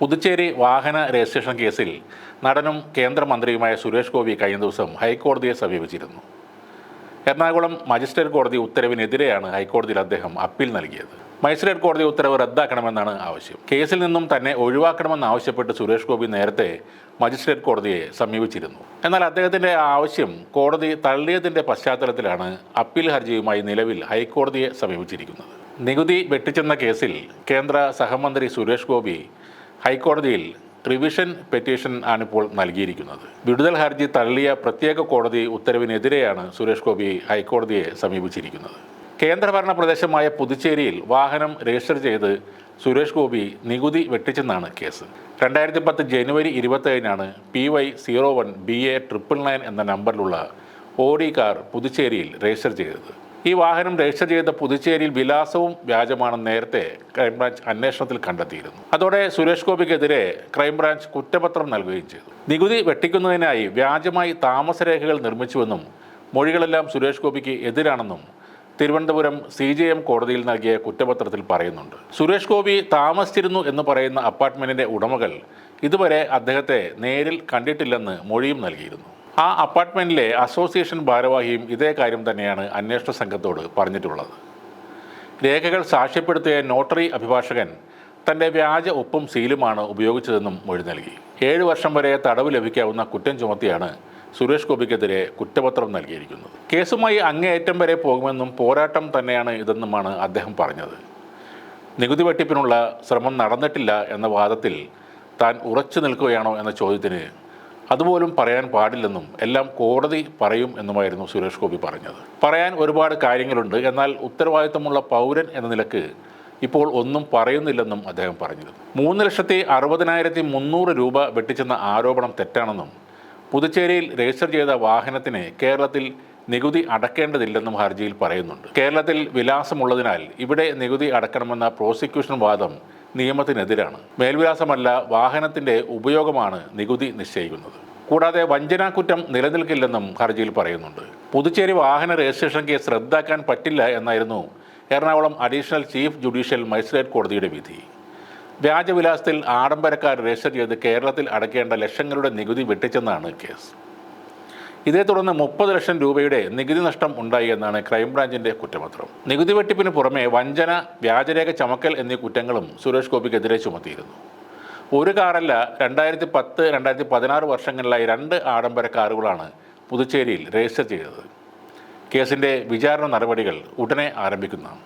പുതുച്ചേരി വാഹന രജിസ്ട്രേഷൻ കേസിൽ നടനും കേന്ദ്രമന്ത്രിയുമായ സുരേഷ് ഗോപി കഴിഞ്ഞ ദിവസം ഹൈക്കോടതിയെ സമീപിച്ചിരുന്നു. എറണാകുളം മജിസ്ട്രേറ്റ് കോടതി ഉത്തരവിനെതിരെയാണ് ഹൈക്കോടതിയിൽ അദ്ദേഹം അപ്പീൽ നൽകിയത്. മജിസ്ട്രേറ്റ് കോടതി ഉത്തരവ് റദ്ദാക്കണമെന്നാണ് ആവശ്യം. കേസിൽ നിന്നും തന്നെ ഒഴിവാക്കണമെന്ന് ആവശ്യപ്പെട്ട് സുരേഷ് ഗോപി നേരത്തെ മജിസ്ട്രേറ്റ് കോടതിയെ സമീപിച്ചിരുന്നു. എന്നാൽ അദ്ദേഹത്തിന്റെ ആവശ്യം കോടതി തള്ളിയതിന്റെ പശ്ചാത്തലത്തിലാണ് അപ്പീൽ ഹർജിയുമായി നിലവിൽ ഹൈക്കോടതിയെ സമീപിച്ചിരിക്കുന്നത്. നികുതി വെട്ടിച്ചെന്ന കേസിൽ കേന്ദ്ര സഹമന്ത്രി സുരേഷ് ഗോപി ഹൈക്കോടതിയിൽ റിവിഷൻ പെറ്റീഷൻ ആണിപ്പോൾ നൽകിയിരിക്കുന്നത്. വിടുതൽ ഹർജി തള്ളിയ പ്രത്യേക കോടതി ഉത്തരവിനെതിരെയാണ് സുരേഷ് ഗോപി ഹൈക്കോടതിയെ സമീപിച്ചിരിക്കുന്നത്. കേന്ദ്രഭരണ പ്രദേശമായ പുതുച്ചേരിയിൽ വാഹനം രജിസ്റ്റർ ചെയ്ത് സുരേഷ് ഗോപി നികുതി വെട്ടിച്ചെന്നാണ് കേസ്. രണ്ടായിരത്തി പത്ത് ജനുവരി ഇരുപത്തേഴിനാണ് P Y zero one B A triple nine എന്ന നമ്പറിലുള്ള ഓഡി കാർ പുതുച്ചേരിയിൽ രജിസ്റ്റർ ചെയ്തത്. ഈ വാഹനം രജിസ്റ്റർ ചെയ്ത പുതുച്ചേരിയിൽ വിലാസവും വ്യാജമാണെന്ന് നേരത്തെ ക്രൈംബ്രാഞ്ച് അന്വേഷണത്തിൽ കണ്ടെത്തിയിരുന്നു. അതോടെ സുരേഷ് ഗോപിക്കെതിരെ ക്രൈംബ്രാഞ്ച് കുറ്റപത്രം നൽകുകയും ചെയ്തു. നികുതി വെട്ടിക്കുന്നതിനായി വ്യാജമായി താമസരേഖകൾ നിർമ്മിച്ചുവെന്നും മൊഴികളെല്ലാം സുരേഷ് ഗോപിക്ക് എതിരാണെന്നും തിരുവനന്തപുരം സി ജെ എം കോടതിയിൽ നൽകിയ കുറ്റപത്രത്തിൽ പറയുന്നുണ്ട്. സുരേഷ് ഗോപി താമസിച്ചിരുന്നു എന്ന് പറയുന്ന അപ്പാർട്ട്മെന്റിന്റെ ഉടമകൾ ഇതുവരെ അദ്ദേഹത്തെ നേരിൽ കണ്ടിട്ടില്ലെന്ന് മൊഴിയും നൽകിയിരുന്നു. ആ അപ്പാർട്ട്മെന്റിലെ അസോസിയേഷൻ ഭാരവാഹിയും ഇതേ കാര്യം തന്നെയാണ് അന്വേഷണ സംഘത്തോട് പറഞ്ഞിട്ടുള്ളത്. രേഖകൾ സാക്ഷ്യപ്പെടുത്തിയ നോട്ടറി അഭിഭാഷകൻ തന്റെ വ്യാജ ഒപ്പും സീലുമാണ് ഉപയോഗിച്ചതെന്നും മൊഴി നൽകി. ഏഴ് വർഷം വരെ തടവ് ലഭിക്കാവുന്ന കുറ്റം ചുമത്തിയാണ് സുരേഷ് ഗോപിക്കെതിരെ കുറ്റപത്രം നൽകിയിരിക്കുന്നത്. കേസുമായി അങ്ങേയറ്റം വരെ പോകുമെന്നും പോരാട്ടം തന്നെയാണ് ഇതെന്നുമാണ് അദ്ദേഹം പറഞ്ഞത്. നികുതി വെട്ടിപ്പിനുള്ള ശ്രമം നടന്നിട്ടില്ല എന്ന വാദത്തിൽ താൻ ഉറച്ചു നിൽക്കുകയാണോ എന്ന ചോദ്യത്തിന് അതുപോലും പറയാൻ പാടില്ലെന്നും എല്ലാം കോടതി പറയും എന്നുമായിരുന്നു സുരേഷ് ഗോപി പറഞ്ഞത്. പറയാൻ ഒരുപാട് കാര്യങ്ങളുണ്ട്. എന്നാൽ ഉത്തരവാദിത്തമുള്ള പൗരൻ എന്ന നിലയ്ക്ക് ഇപ്പോൾ ഒന്നും പറയുന്നില്ലെന്നും അദ്ദേഹം പറഞ്ഞിരുന്നു. മൂന്ന് ലക്ഷത്തി അറുപതിനായിരത്തി മുന്നൂറ് രൂപ വെട്ടിച്ചെന്ന ആരോപണം തെറ്റാണെന്നും പുതുച്ചേരിയിൽ രജിസ്റ്റർ ചെയ്ത വാഹനത്തിന് കേരളത്തിൽ നികുതി അടക്കേണ്ടതില്ലെന്നും ഹർജിയിൽ പറയുന്നുണ്ട്. കേരളത്തിൽ വിലാസമുള്ളതിനാൽ ഇവിടെ നികുതി അടക്കണമെന്ന പ്രോസിക്യൂഷൻ വാദം നിയമത്തിനെതിരാണ്. മേൽവിലാസമല്ല വാഹനത്തിന്റെ ഉപയോഗമാണ് നികുതി നിശ്ചയിക്കുന്നത്. കൂടാതെ വഞ്ചനാക്കുറ്റം നിലനിൽക്കില്ലെന്നും ഹർജിയിൽ പറയുന്നുണ്ട്. പുതുച്ചേരി വാഹന രജിസ്ട്രേഷൻ കേസ് റദ്ദാക്കാൻ പറ്റില്ല എന്നായിരുന്നു Ernakulam additional chief judicial magistrate കോടതിയുടെ വിധി. വ്യാജവിലാസത്തിൽ ആഡംബരക്കാർ രജിസ്റ്റർ ചെയ്ത് കേരളത്തിൽ അടയ്ക്കേണ്ട ലക്ഷങ്ങളുടെ നികുതി വെട്ടിച്ചെന്നാണ് കേസ്. ഇതേ തുടർന്ന് മുപ്പത് ലക്ഷം രൂപയുടെ നികുതി നഷ്ടം ഉണ്ടായി എന്നാണ് ക്രൈംബ്രാഞ്ചിന്റെ കുറ്റപത്രം. നികുതി വെട്ടിപ്പിന് പുറമെ വഞ്ചന വ്യാജരേഖ ചമക്കൽ എന്നീ കുറ്റങ്ങളും സുരേഷ് ഗോപിക്കെതിരെ ചുമത്തിയിരുന്നു. ഒരു കാറല്ല രണ്ടായിരത്തി പത്ത് രണ്ടായിരത്തി പതിനാറ് വർഷങ്ങളിലായി രണ്ട് ആഡംബര കാറുകളാണ് പുതുച്ചേരിയിൽ രജിസ്റ്റർ ചെയ്തത്. കേസിന്റെ വിചാരണ നടപടികൾ ഉടനെ ആരംഭിക്കുന്നതാണ്.